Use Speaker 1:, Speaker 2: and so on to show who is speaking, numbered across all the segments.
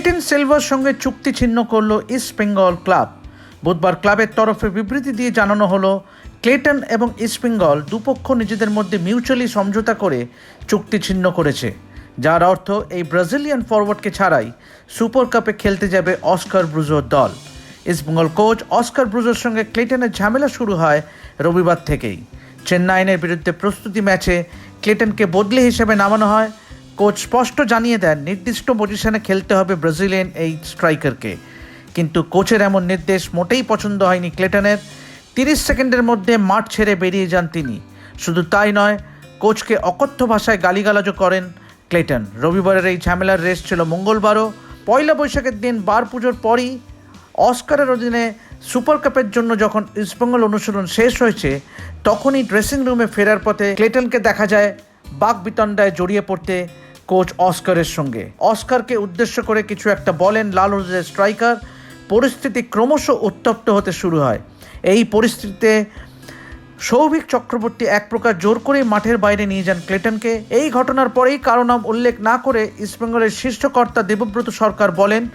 Speaker 1: Clayton silver সঙ্গে চুক্তি ছিন্ন করল ইস্ট বেঙ্গল ক্লাব বুধবার ক্লাবের তরফে বিবৃতি দিয়ে জানানো হলো ক্লেটন এবং ইস্ট বেঙ্গল দুপক্ষ নিজেদের মধ্যে মিউচুয়ালি সমঝোতা করে চুক্তি ছিন্ন করেছে। যার অর্থ, এই ব্রাজিলিয়ান ফরওয়ার্ডকে ছাড়াই সুপার কাপে খেলতে যাবে অস্কার ব্রুজোর দল। ইস্টবেঙ্গল কোচ অস্কার ব্রুজোর সঙ্গে ক্লেটনের ঝামেলা শুরু হয় রবিবার থেকেই। চেন্নাইনের বিরুদ্ধে প্রস্তুতি ম্যাচে ক্লেটনকে বদলি হিসেবে নামানো হয়। কোচ স্পষ্ট জানিয়ে দেন, নির্দিষ্ট পজিশনে খেলতে হবে ব্রাজিলিয়ান এই স্ট্রাইকারকে। কিন্তু কোচের এমন নির্দেশ মোটেই পছন্দ হয়নি ক্লেটনের। তিরিশ সেকেন্ডের মধ্যে মাঠ ছেড়ে বেরিয়ে যান তিনি। শুধু তাই নয়, কোচকে অকথ্য ভাষায় গালিগালাজও করেন ক্লেটন। রবিবারের এই ঝামেলার রেস ছিল মঙ্গলবারও। পয়লা বৈশাখের দিন বার পুজোর পরই অস্কারের অধীনে সুপার কাপের জন্য যখন ইস্টবেঙ্গল অনুশীলন শেষ হয়েছে, তখনই ড্রেসিং রুমে ফেরার পথে ক্লেটনকে দেখা যায় বাক বিতণ্ডায় জড়িয়ে পড়তে কোচ অস্কারের সঙ্গে। অস্কারকে উদ্দেশ্য করে কিছু একটা বলেন লাল হলুদের স্ট্রাইকার। পরিস্থিতি ক্রমশ উত্তপ্ত হতে শুরু হয়। এই পরিস্থিতিতে সৌভিক চক্রবর্তী এক প্রকার জোর করে মাঠের বাইরে নিয়ে যান ক্লেটনকে। এই ঘটনার পরেই কারও নাম উল্লেখ না করে ইস্টবেঙ্গলের শীর্ষকর্তা দেবব্রত সরকার বলেন,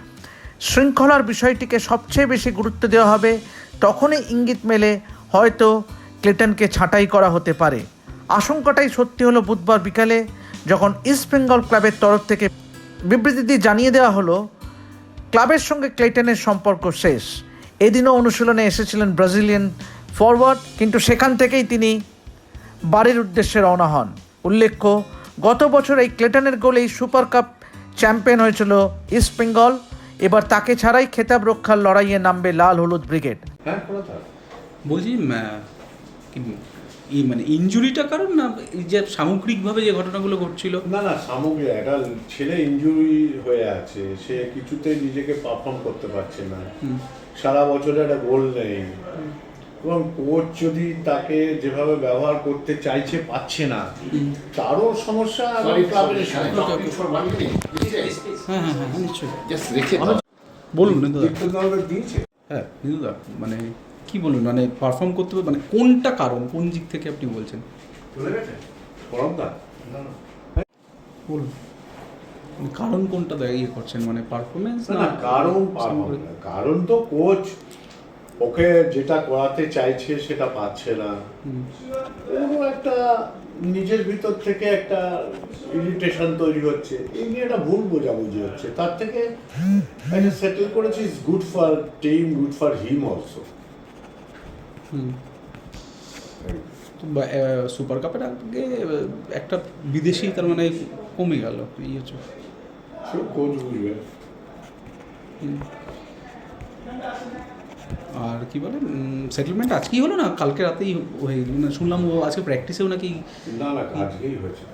Speaker 1: শৃঙ্খলার বিষয়টিকে সবচেয়ে বেশি গুরুত্ব দেওয়া হবে। তখনই ইঙ্গিত মেলে হয়তো ক্লেটনকে ছাঁটাই করা হতে পারে। আশঙ্কাটাই সত্যি হলো বুধবার বিকালে। যখন ইস্টবেঙ্গল ক্লাবের তরফ থেকে বিবৃতি দিয়ে জানিয়ে দেওয়া হলো, ক্লাবের সঙ্গে ক্লেটনের সম্পর্ক শেষ। এদিনও অনুশীলনে এসেছিলেন ব্রাজিলিয়ান ফরওয়ার্ড কিন্তু সেখান থেকেই তিনি বাড়ির উদ্দেশ্যে রওনা হন। উল্লেখ্য, গত বছর এই ক্লেটনের গোলেই সুপার কাপ চ্যাম্পিয়ন হয়েছিল ইস্ট বেঙ্গল এবার তাকে ছাড়াই খেতাব রক্ষার লড়াইয়ে নামবে লাল হলুদ ব্রিগেড।
Speaker 2: হ্যাঁ
Speaker 3: এই মানে ইঞ্জুরিটা কারণ না এই যে সামগ্রিকভাবে যে ঘটনাগুলো ঘটছিল?
Speaker 2: না না সামগ্রী একটা ছেলে ইনজুরি হয়ে আছে সে কিছুতেই নিজেকে পারফর্ম করতে পারছে না। সারা বছরে একটা গোল নেই। এবং কোচ যদি তাকে যেভাবে ব্যবহার করতে চাইছে পাচ্ছে না তারও সমস্যা.
Speaker 3: হ্যাঁ হ্যাঁ হ্যাঁ। বলুন হ্যাঁ মানে কি বলুন মানে পারফর্ম করতে মানে কোনটা কারণ? কোন দিক থেকে আপনি বলছেন?
Speaker 2: চলে গেছে? পরমদা
Speaker 3: বলুন। মানে কারণ কোনটা দেয় ইয়ে করছেন? মানে পারফরমেন্স
Speaker 2: না কারণ কারণ তো কোচ ওকে যেটা করাতে চাইছে সেটা পাচ্ছে না। এবং একটা নিজের ভিতর থেকে একটা ইরিটেশন তৈরি হচ্ছে। এই নিয়ে একটা ভুল বোঝাবুঝি হচ্ছে। তার থেকে সেটেল করেছি is good for team good for him also
Speaker 3: super কাপের আগে একটা বিদেশি তার মানে কমে গেল এই হচ্ছে।
Speaker 2: বুঝবে
Speaker 3: হুম। আর কি বলে সেটেলমেন্ট আজকেই হলো না? কালকে রাতেই হয়ে। মানে শুনলাম ও আজকে প্র্যাকটিসেও নাকি
Speaker 2: না না আজকেই হয়েছে।